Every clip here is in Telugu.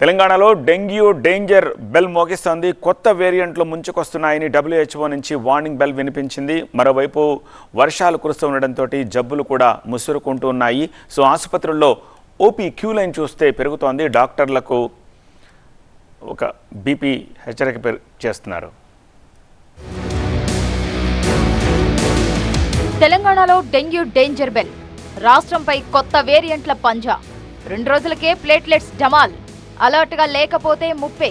తెలంగాణలో డెంగ్యూ డేంజర్ బెల్ మోగిస్తోంది. కొత్త వేరియంట్లు ముంచుకొస్తున్నాయని డబ్ల్యూహెచ్ఓ నుంచి వార్నింగ్ బెల్ వినిపించింది. మరోవైపు వర్షాలు కురుస్తుండటంతో జబ్బులు కూడా ముసురుకుంటూ ఉన్నాయి. సో ఆసుపత్రుల్లో ఓపీ క్యూ లైన్ చూస్తే పెరుగుతోంది. డాక్టర్లకు ఒక బీపీ హెచ్చరిక చేస్తున్నారు. తెలంగాణలో డెంగ్యూ డేంజర్ బెల్. రాష్ట్రంపై కొత్త వేరియంట్ల పంజా. రెండు రోజులకే ప్లేట్లెట్స్ డమాల్ అలర్ట్గా లేకపోతే ముప్పే.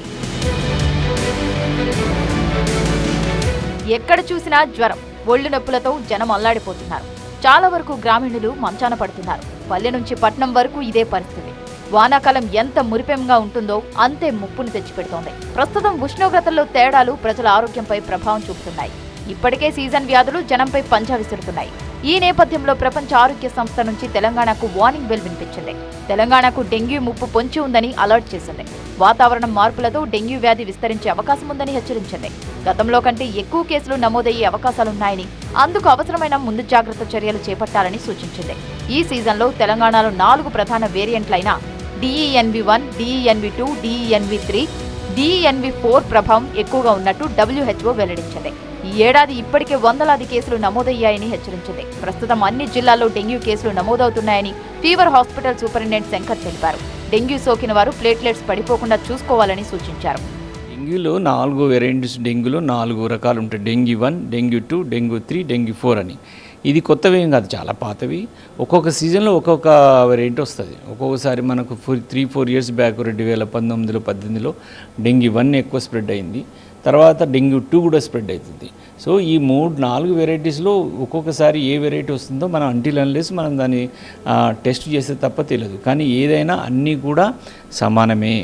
ఎక్కడ చూసినా జ్వరం. ఒళ్ళు నొప్పులతో జనం అల్లాడిపోతున్నారు. చాలా వరకు గ్రామీణులు మంచాన పడుతున్నారు. పల్లె నుంచి పట్నం వరకు ఇదే పరిస్థితి. వానాకాలం ఎంత మురిపెంగా ఉంటుందో అంతే ముప్పును తెచ్చిపెడుతోంది. ప్రస్తుతం ఉష్ణోగ్రతల్లో తేడాలు ప్రజల ఆరోగ్యంపై ప్రభావం చూపుతున్నాయి. ఇప్పటికే సీజన్ వ్యాధులు జనంపై పంజా విసురుతున్నాయి. ఈ నేపథ్యంలో ప్రపంచ ఆరోగ్య సంస్థ నుంచి తెలంగాణకు వార్నింగ్ బెల్ వినిపించింది. తెలంగాణకు డెంగ్యూ ముప్పు పొంచి ఉందని అలర్ట్ చేసింది. వాతావరణం మార్పులతో డెంగ్యూ వ్యాధి విస్తరించే అవకాశం ఉందని హెచ్చరించింది. గతంలో కంటే ఎక్కువ కేసులు నమోదయ్యే అవకాశాలున్నాయని అందుకు అవసరమైన ముందు జాగ్రత్త చర్యలు చేపట్టాలని సూచించింది. ఈ సీజన్లో తెలంగాణలో నాలుగు ప్రధాన వేరియంట్లైన DENV one DENV two DENV three DENV four ప్రభావం ఎక్కువగా ఉన్నట్టు డబ్ల్యూహెచ్ఓ వెల్లడించింది. ఈ ఏడాది ఇప్పటికే వందలాది కేసులు నమోదయ్యాయని హెచ్చరించింది. ప్రస్తుతం అన్ని జిల్లాల్లో డెంగ్యూ కేసులు నమోదవుతున్నాయని ఫీవర్ హాస్పిటల్ సూపరింటెండెంట్ శంకర్ తెలిపారు. డెంగ్యూ సోకిన వారు ప్లేట్లెట్స్ పడిపోకుండా చూసుకోవాలని సూచించారు. డెంగ్యూలో నాలుగు వెరైటీస్ డెంగ్యూలో నాలుగు రకాలు ఉంటాయి. Dengue one dengue two dengue three dengue four అని. ఇది కొత్తవి ఏం కాదు చాలా పాతవి. ఒక్కొక్క సీజన్లో ఒక్కొక్క వెరైటీ వస్తుంది. ఒక్కొక్కసారి మనకు four three four years back రెండు వేల పంతొమ్మిదిలో పద్దెనిమిదిలో డెంగ్యూ వన్ ఎక్కువ స్ప్రెడ్ అయింది. తర్వాత డెంగ్యూ టూ కూడా స్ప్రెడ్ అవుతుంది సో ఈ మూడు నాలుగు వెరైటీస్లో ఒక్కొక్కసారి ఏ వెరైటీ వస్తుందో మనం అంటిల్ అనలేసి మనం దాన్ని టెస్ట్ చేస్తే తప్ప తెలియదు. కానీ ఏదైనా అన్నీ కూడా సమానమే.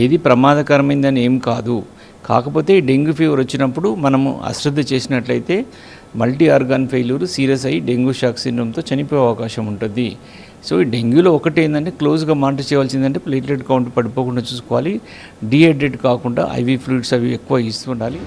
ఏది ప్రమాదకరమైందని ఏం కాదు. కాకపోతే డెంగ్యూ ఫీవర్ వచ్చినప్పుడు మనము అశ్రద్ధ చేసినట్లయితే మల్టీ ఆర్గాన్ ఫెయిల్యూర్ సీరియస్ అయ్యి డెంగ్యూ షాక్ సిండ్రోమ్తో చనిపోయే అవకాశం ఉంటుంది. సో ఈ డెంగ్యూలో ఒకటి ఏంటంటే క్లోజ్గా మానిటర్ చేయవలసిందంటే ప్లేట్లెట్ కౌంట్ పడిపోకుండా చూసుకోవాలి. డిహైడ్రేట్ కాకుండా ఐవీ ఫ్లూయిడ్స్ అవి ఎక్కువ ఇస్తుండాలి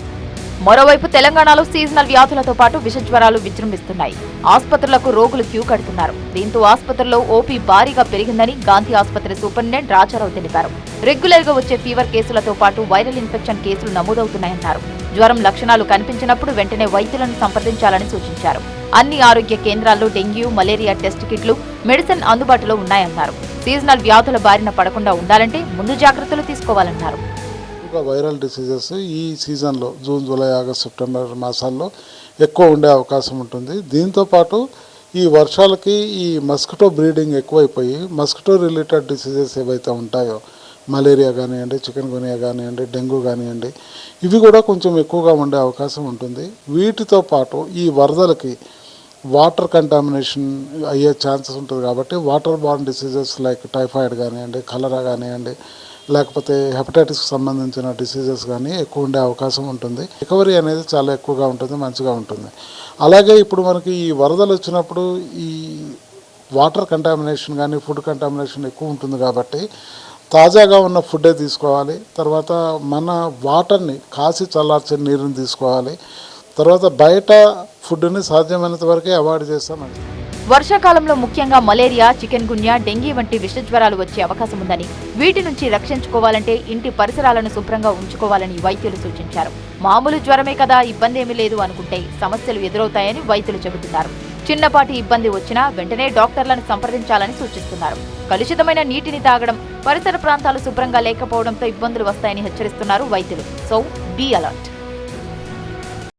మరోవైపు తెలంగాణలో సీజనల్ వ్యాధులతో పాటు విష జ్వరాలు విజృంభిస్తున్నాయి. ఆసుపత్రులకు రోగులు క్యూ కడుతున్నారు. దీంతో ఆసుపత్రుల్లో ఓపీ భారీగా పెరిగిందని గాంధీ ఆసుపత్రి సూపరింటెండెంట్ రాజారావు తెలిపారు. రెగ్యులర్గా వచ్చే ఫీవర్ కేసులతో పాటు వైరల్ ఇన్ఫెక్షన్ కేసులు నమోదవుతున్నాయన్నారు. జ్వరం లక్షణాలు కనిపించినప్పుడు వెంటనే వైద్యులను సంప్రదించాలని సూచించారు. అన్ని ఆరోగ్య కేంద్రాల్లో డెంగ్యూ మలేరియా టెస్ట్ కిట్లు మెడిసిన్ అందుబాటులో ఉన్నాయన్నారు. సీజనల్ వ్యాధుల బారిన పడకుండా ఉండాలంటే ముందు జాగ్రత్తలు తీసుకోవాలన్నారు. ఎక్కువగా వైరల్ డిసీజెస్ ఈ సీజన్లో జూన్ జూలై ఆగస్ట్ సెప్టెంబర్ మాసాల్లో ఎక్కువ ఉండే అవకాశం ఉంటుంది. దీంతో పాటు ఈ వర్షాలకి ఈ మస్కిటో బ్రీడింగ్ ఎక్కువైపోయి మస్కిటో రిలేటెడ్ డిసీజెస్ ఏవైతే ఉంటాయో మలేరియా కానివ్వండి చికెన్ గునియా కానివ్వండి డెంగ్యూ కానివ్వండి ఇవి కూడా కొంచెం ఎక్కువగా ఉండే అవకాశం ఉంటుంది. వీటితో పాటు ఈ వరదలకి వాటర్ కంటామినేషన్ అయ్యే ఛాన్సెస్ ఉంటుంది కాబట్టి water borne diseases like typhoid కానివ్వండి కలరా కానివ్వండి లేకపోతే హెపటైటిస్కి సంబంధించిన డిసీజెస్ కానీ ఎక్కువ ఉండే అవకాశం ఉంటుంది. రికవరీ అనేది చాలా ఎక్కువగా ఉంటుంది మంచిగా ఉంటుంది. అలాగే ఇప్పుడు మనకి ఈ వరదలు వచ్చినప్పుడు ఈ వాటర్ కంటామినేషన్ కానీ ఫుడ్ కంటామినేషన్ ఎక్కువ ఉంటుంది కాబట్టి తాజాగా ఉన్న ఫుడ్డే తీసుకోవాలి. తర్వాత మన వాటర్ని కాసి చల్లార్చే నీరుని తీసుకోవాలి. తర్వాత బయట ఫుడ్ని సాధ్యమైనంత వరకే అవాయిడ్ చేస్తే మంచిది వర్షాకాలంలో ముఖ్యంగా మలేరియా చికెన్ గున్యా డెంగీ వంటి విష జ్వరాలు వచ్చే అవకాశం ఉందని వీటి నుంచి రక్షించుకోవాలంటే ఇంటి పరిసరాలను శుభ్రంగా ఉంచుకోవాలని వైద్యులు సూచించారు. మామూలు జ్వరమే కదా ఇబ్బంది ఏమీ లేదు అనుకుంటే సమస్యలు ఎదురవుతాయని వైద్యులు చెబుతున్నారు. చిన్నపాటి ఇబ్బంది వచ్చినా వెంటనే డాక్టర్లను సంప్రదించాలని సూచిస్తున్నారు. కలుషితమైన నీటిని తాగడం పరిసర ప్రాంతాలు శుభ్రంగా లేకపోవడంతో ఇబ్బందులు వస్తాయని హెచ్చరిస్తున్నారు వైద్యులు. So be alert.